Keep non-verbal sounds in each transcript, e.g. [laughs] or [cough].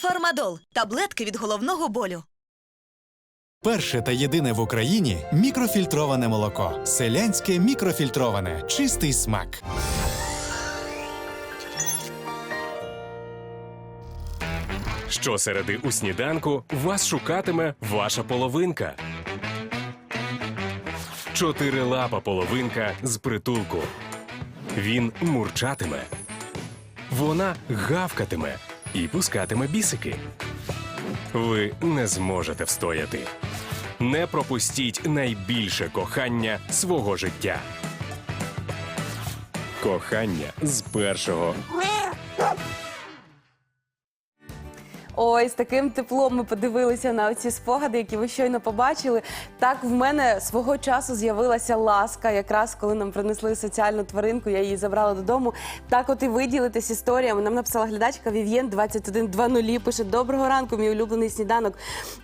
Фармадол таблетки від головного болю. Перше та єдине в Україні мікрофільтроване молоко. Селянське мікрофільтроване. Чистий смак. Щосереди у сніданку вас шукатиме ваша половинка. Чотирилапа половинка з притулку. Він мурчатиме. Вона гавкатиме і пускатиме бісики. Ви не зможете встояти. Не пропустіть найбільше кохання свого життя. Кохання з першого Ой, з таким теплом ми подивилися на ці спогади, які ви щойно побачили. Так в мене свого часу з'явилася ласка, якраз коли нам принесли соціальну тваринку, я її забрала додому. Так, от і ви ділитесь історіями. Нам написала глядачка Вів'єн 2120, Пише доброго ранку, мій улюблений сніданок.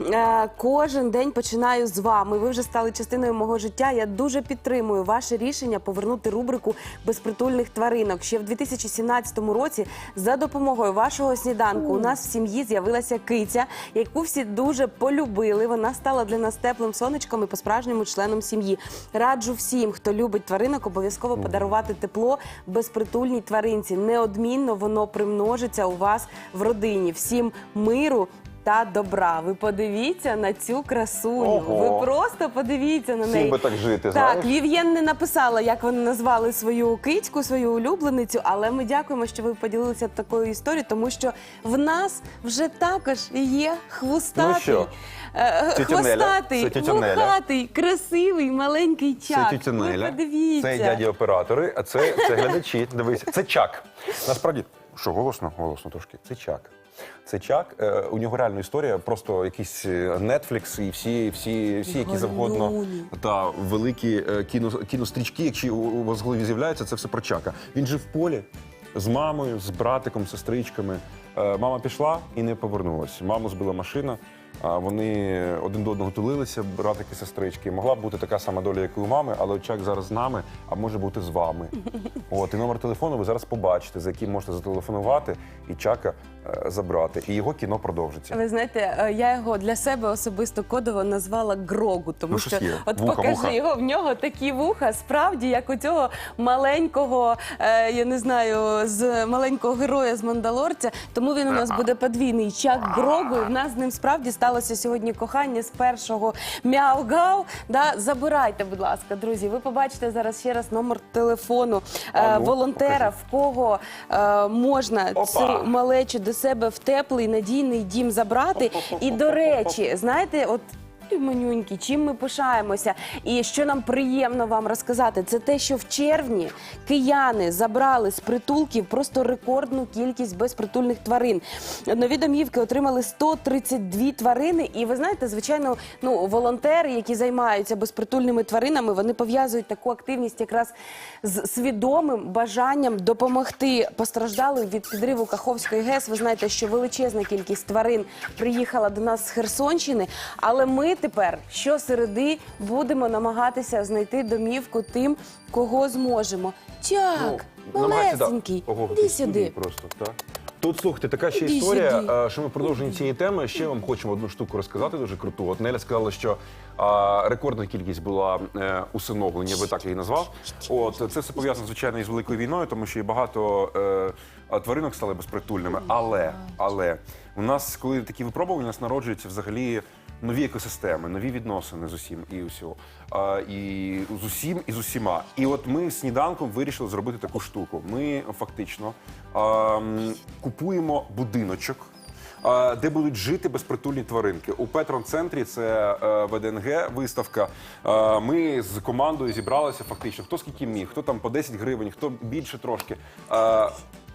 Е, кожен день починаю з вами. Ви вже стали частиною мого життя. Я дуже підтримую ваше рішення повернути рубрику безпритульних тваринок. Ще в 2017 році за допомогою вашого сніданку у нас в сім'ї з'явилася киця, яку всі дуже полюбили. Вона стала для нас теплим сонечком і по-справжньому членом сім'ї. Раджу всім, хто любить тваринок, обов'язково подарувати тепло безпритульній тваринці. Неодмінно воно примножиться у вас в родині. Всім миру. Та добра, ви подивіться на цю красуню. Ого. Ви просто подивіться на неї. Всім би так жити, Так, знаєш? Вів'єн не написала, як вони назвали свою кицьку, свою улюбленицю, але ми дякуємо, що ви поділилися такою історією, тому що в нас вже також є хвостатий, Ну що? е, Тетя Неля. хвостатий, вухатий, красивий, маленький чак. Це Ви подивіться. це дяді оператори, а це, це глядачі. Дивися, це Чак. Насправді, що голосно? Голосно трошки. Це Чак. Це Чак. Е, у нього реальна історія, просто якийсь е, Netflix і всі, всі, всі які завгодно та великі е, кіно, кінострічки, які у, у вас в голові з'являються, це все про Чака. Він жив в полі з мамою, з братиком, сестричками. Е, мама пішла і не повернулась. Маму збила машина. А вони один до одного тулилися, братики, сестрички. Могла б бути така сама доля, як і у мами, але Чак зараз з нами, а може бути з вами. [laughs] От і номер телефону ви зараз побачите, за яким можете зателефонувати і Чака забрати. І його кіно продовжиться. Ви знаєте, е, я його для себе особисто кодово назвала Грогу, тому Ну, що є. от Вуха, покажи вуха. його, в нього такі вуха, справді, як у цього маленького, е, я не знаю, з маленького героя з Мандалорця. Тому він у нас буде подвійний чак Грогу. І в нас з ним справді сталося сьогодні кохання з першого мяу-гау. Да, забирайте, будь ласка, друзі. Ви побачите зараз ще раз номер телефону е, А ну, волонтера, покажи. в кого е, можна Опа. цю малечу до себе в теплий надійний дім забрати. І до речі, знаєте, от. Ой, Манюнькі, чим ми пишаємося, і що нам приємно вам розказати, це те, що в червні кияни забрали з притулків просто рекордну кількість безпритульних тварин. Нові домівки отримали 132 тварини. І ви знаєте, звичайно, ну волонтери, які займаються безпритульними тваринами, вони пов'язують таку активність якраз з свідомим бажанням допомогти постраждалим від підриву Каховської ГЕС. Ви знаєте, що величезна кількість тварин приїхала до нас з Херсонщини. Але ми тепер щосереди будемо намагатися знайти домівку тим, кого зможемо. Чак, Ну, намагайся, да. малесенький, Ого, іди сюди. Просто, так. Тут слухайте, така ще Іди історія, сюди. е, що ми в продовженні цієї теми ще вам хочемо одну штуку розказати, дуже круту. От Неля сказала, що а, рекордна кількість була е, усиновлень, я би так її назвав. От це все пов'язано звичайно із великою війною, тому що і багато е, тваринок стали безпритульними. Але але у нас, коли такі випробування, у нас народжуються взагалі. Нові екосистеми, нові відносини з усім і усього. А, і з усім і з усіма. І от ми з сніданком вирішили зробити таку штуку. Ми фактично а, купуємо будиночок. Де будуть жити безпритульні тваринки у Петрон-центрі? Це е, ВДНГ виставка. Ми з командою зібралися фактично. Хто скільки міг, хто там по 10 гривень, хто більше трошки.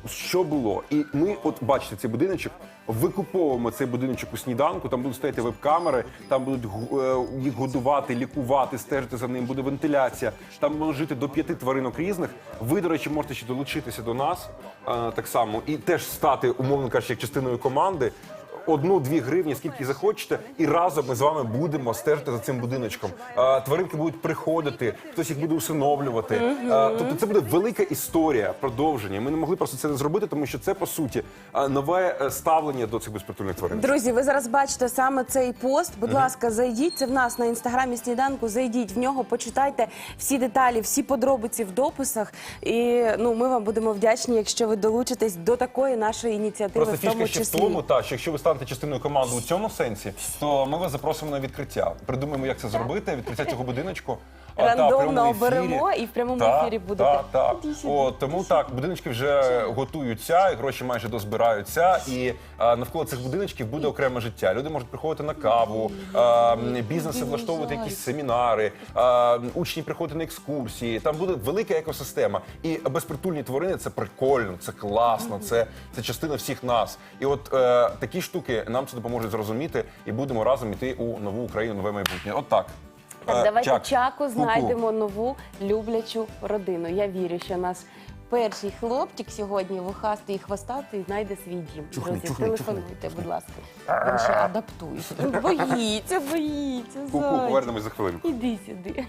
Що було? І ми, от бачите, цей будиночок, викуповуємо цей будиночок у сніданку. Там будуть стояти веб-камери, там будуть е, їх годувати, лікувати, стежити за ним. Буде вентиляція. Там можуть жити до п'яти тваринок різних. Ви, до речі, можете ще долучитися до нас е, так само і теж стати, умовно кажучи, частиною команди. Одну-дві гривні, скільки захочете, і разом ми з вами будемо стежити за цим будиночком. Тваринки будуть приходити, хтось їх буде усиновлювати. Тобто це буде велика історія продовження. Ми не могли просто це не зробити, тому що це по суті нове е, ставлення до цих безпритульних тварин. Друзі, ви зараз бачите саме цей пост. Будь ласка, зайдіть. Це в нас на інстаграмі сніданку. Зайдіть в нього, почитайте всі деталі, всі подробиці в дописах. І ну ми вам будемо вдячні, якщо ви долучитесь до такої нашої ініціативи, Просто в тому фішка ще в числі. тому, та, що якщо ви станете частиною команди у цьому сенсі, то ми вас запросимо на відкриття. Придумаємо, як це зробити, відкриття цього будиночку. Та, Рандомно ефірі. оберемо і в прямому Так, ефірі будете. Так, так. Тому так, будиночки вже готуються, і гроші майже дозбираються, і а, навколо цих будиночків буде окреме життя. Люди можуть приходити на каву, а, бізнеси влаштовувати якісь семінари, а, учні приходити на екскурсії. Там буде велика екосистема. І безпритульні тварини це прикольно, це класно, це, це частина всіх нас. І от е, такі штуки нам це допоможуть зрозуміти, і будемо разом йти у нову Україну, нове майбутнє. От так. Так, давайте Чак, чаку знайдемо нову люблячу родину. Я вірю, що наш перший хлопчик сьогодні вухастий і хвостатий знайде свій дім. Чухни, Друзі, чухни, телефонуйте, будь ласка. Він ще адаптується. [laughs] Боїться, боїться. Ку-ку, зайчик. повернемось за хвилинку. Іди сюди.